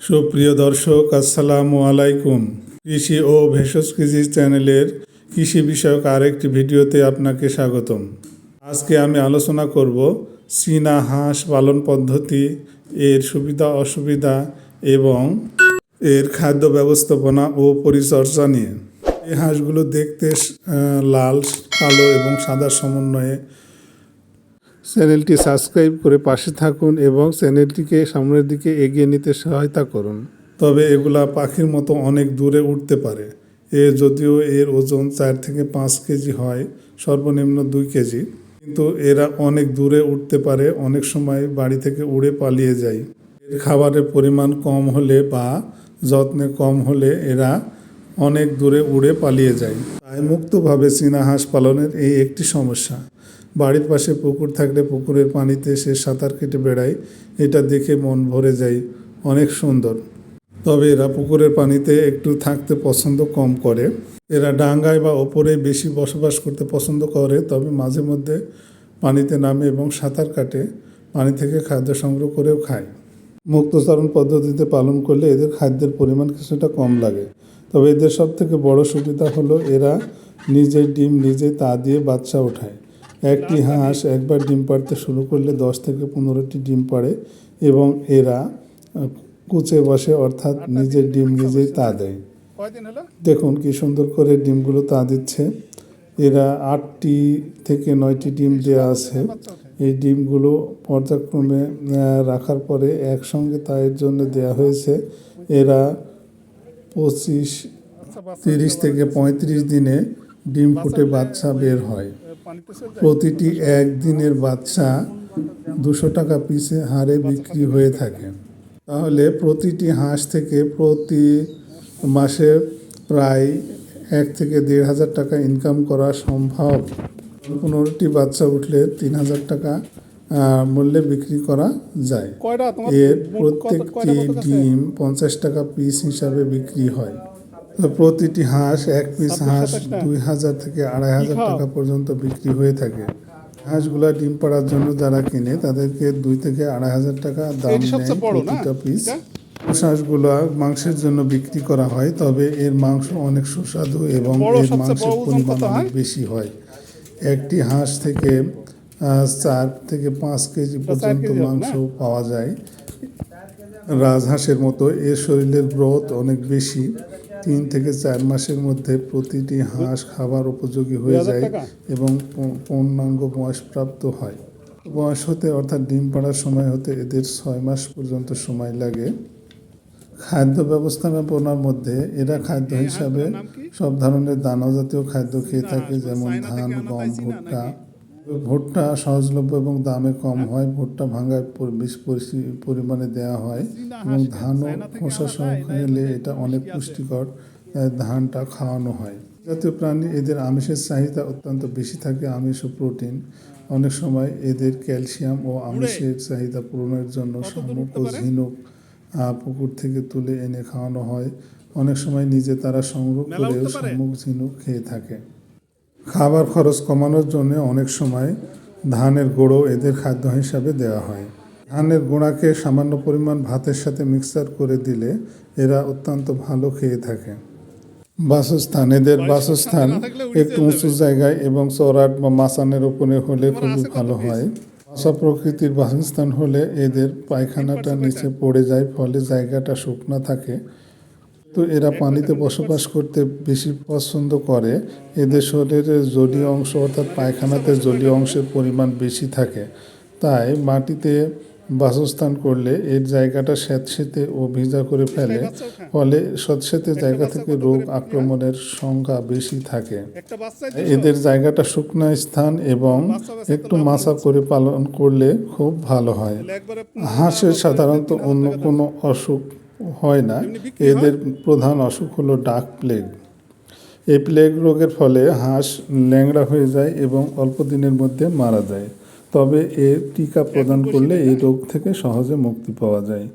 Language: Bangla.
সুপ্রিয় দর্শক, আসসালামু আলাইকুম। কৃষি ও ভেষজ কৃষি চ্যানেলের কৃষি বিষয়ক আরেকটি ভিডিওতে আপনাকে স্বাগতম। আজকে আমি আলোচনা করব চীনা হাঁস পালন পদ্ধতি, এর সুবিধা, অসুবিধা এবং এর খাদ্য ব্যবস্থাপনা ও পরিচর্যা নিয়ে। এই হাঁসগুলো দেখতে লাল, কালো এবং সাদা সমন্বয়ে চ্যানেলটি সাবস্ক্রাইব করে পাশে থাকুন এবং চ্যানেলটিকে সামনের দিকে এগিয়ে নিতে সহায়তা করুন। তবে এগুলা পাখির মতো অনেক দূরে উঠতে পারে। এ যদিও এর ওজন চার থেকে পাঁচ কেজি হয়, সর্বনিম্ন দুই কেজি। কিন্তু এরা অনেক দূরে উঠতে পারে, অনেক সময় বাড়ি থেকে উড়ে পালিয়ে যায়। এর খাবারের পরিমাণ কম হলে বা যত্নে কম হলে এরা অনেক দূরে উড়ে পালিয়ে যায়। তাই মুক্তভাবে চীনা হাঁস পালনের এই একটি সমস্যা। বাড়ির পাশে পুকুর থাকলে পুকুরের পানিতে সে সাঁতার কেটে বেড়ায়, এটা দেখে মন ভরে যায়, অনেক সুন্দর। তবে এরা পুকুরের পানিতে একটু থাকতে পছন্দ কম করে। এরা ডাঙ্গায় বা ওপরে বেশি বসবাস করতে পছন্দ করে, তবে মাঝে মধ্যে পানিতে নামে এবং সাঁতার কাটে, পানি থেকে খাদ্য সংগ্রহ করেও খায়। মুক্তচারণ পদ্ধতিতে পালন করলে এদের খাদ্যের পরিমাণ কিছুটা কম লাগে। তবে এদের সব থেকে বড় সুবিধা হলো এরা নিজের ডিম নিজে তা দিয়ে বাচ্চা ওঠায়। একটি হাঁস একবার ডিম পাড়তে শুরু করলে দশ থেকে পনেরোটি ডিম পাড়ে এবং এরা কুচে বসে অর্থাৎ নিজের ডিম নিজেই তা দেয়। দেখুন কি সুন্দর করে ডিমগুলো তা দিচ্ছে। এরা আটটি থেকে নয়টি ডিম দেওয়া আছে। এই ডিমগুলো পর্যায়ক্রমে রাখার পরে একসঙ্গে তাইয়ের জন্য দেয়া হয়েছে। এরা পঁচিশ, তিরিশ থেকে পঁয়ত্রিশ দিনে ডিম ফুটে বাচ্চা বের হয়। প্রতিটি একদিনের বাচ্চা দুশো টাকা পিসে হারে বিক্রি হয়ে থাকে। তাহলে প্রতিটি হাঁস থেকে প্রতি মাসে প্রায় এক থেকে দেড় হাজার টাকা ইনকাম করা সম্ভব। পনেরোটি বাচ্চা উঠলে তিন হাজার টাকা মূল্যে বিক্রি করা যায়। এর প্রত্যেকটি? ডিম পঞ্চাশ টাকা পিস হিসাবে বিক্রি হয়। প্রতিটি হাঁস এক পিস হাঁস দুই হাজার থেকে আড়াই হাজার টাকা পর্যন্ত বিক্রি হয়ে থাকে। হাঁসগুলা ডিম পাড়ার জন্য যারা কিনে তাদেরকে দুই থেকে আড়াই হাজার টাকা দাম নেয় প্রতিটা পিস? হাঁসগুলা মাংসের জন্য বিক্রি করা হয় তবে এর মাংস অনেক সুস্বাদু এবং এর মাংসের পরিমাণ অনেক বেশি হয়। একটি হাঁস থেকে চার থেকে পাঁচ কেজি পর্যন্ত? মাংস পাওয়া যায়। রাজহাঁসের মতো এর শরীরের গ্রোথ অনেক বেশি। তিন থেকে চার মাসের মধ্যে প্রতিটি হাঁস খাবার উপযোগী হয়ে যায় এবং পূর্ণাঙ্গ বয়সপ্রাপ্ত হয়। বয়স হতে অর্থাৎ ডিম পাড়ার সময় হতে এদের ছয় মাস পর্যন্ত সময় লাগে। খাদ্য ব্যবস্থাপনার মধ্যে এরা খাদ্য হিসাবে সব ধরনের দানা জাতীয় খাদ্য খেয়ে থাকে যেমন ধান গম ভুট্টা? ভুট্টা সহজলভ্য এবং দামে কম হয় ভুট্টা ভাঙায় বেশ পরিমাণে দেওয়া হয় এবং ধানও খোসা আনা সহ যায়, না, খেলে এর এটা অনেক পুষ্টিকর ধানটা খাওয়ানো হয়। জাতীয় প্রাণী এদের আমিষের চাহিদা অত্যন্ত বেশি থাকে আমিষ ও প্রোটিন। অনেক সময় এদের ক্যালসিয়াম ও আমিষের চাহিদা পূরণের জন্য শামুক ও ঝিনুক পুকুর থেকে তুলে এনে খাওয়ানো হয়। অনেক সময় নিজে তারা সংগ্রহ করেও শামুক ঝিনুক খেয়ে থাকে। খাবার খরচ কমানোর জন্য অনেক সময় ধানের গুঁড়ো এদের খাদ্য হিসাবে দেওয়া হয়। ধানের গুঁড়াকে সামান্য পরিমাণ ভাতের সাথে মিক্সার করে দিলে এরা অত্যন্ত ভালো খেয়ে থাকে। বাসস্থান এদের বাসস্থান একটু উঁচু জায়গায় এবং চড়াট বা মাচানের উপরে হলে খুবই ভালো হয়। বাসা প্রকৃতির বাসস্থান হলে এদের পায়খানাটা নিচে পড়ে যায় ফলে জায়গাটা শুকনা থাকে। তো এরা পানিতে বসবাস করতে বেশি পছন্দ করে। এদের শরীরের জলীয় অংশ অর্থাৎ পায়খানাতে জলীয় অংশের পরিমাণ বেশি থাকে। তাই মাটিতে বাসস্থান করলে এর জায়গাটা স্যাঁতসেঁতে ও ভিজা করে ফেলে। ফলে স্যাঁতসেঁতে জায়গা থেকে রোগ? আক্রমণের সংখ্যা বেশি থাকে। এদের জায়গাটা শুকনো স্থান এবং একটু মাছা করে পালন করলে খুব ভালো হয়। হাঁসের সাধারণত অন্য কোনো অসুখ হয় না? এদের প্রধান অসুখ হলো ডাক প্লেগ। এই প্লেগ রোগের ফলে হাঁস ল্যাংড়া হয়ে যায় এবং অল্প দিনের মধ্যে মারা যায়। তবে এর টিকা প্রদান করলে এই রোগ থেকে সহজে মুক্তি পাওয়া যায়।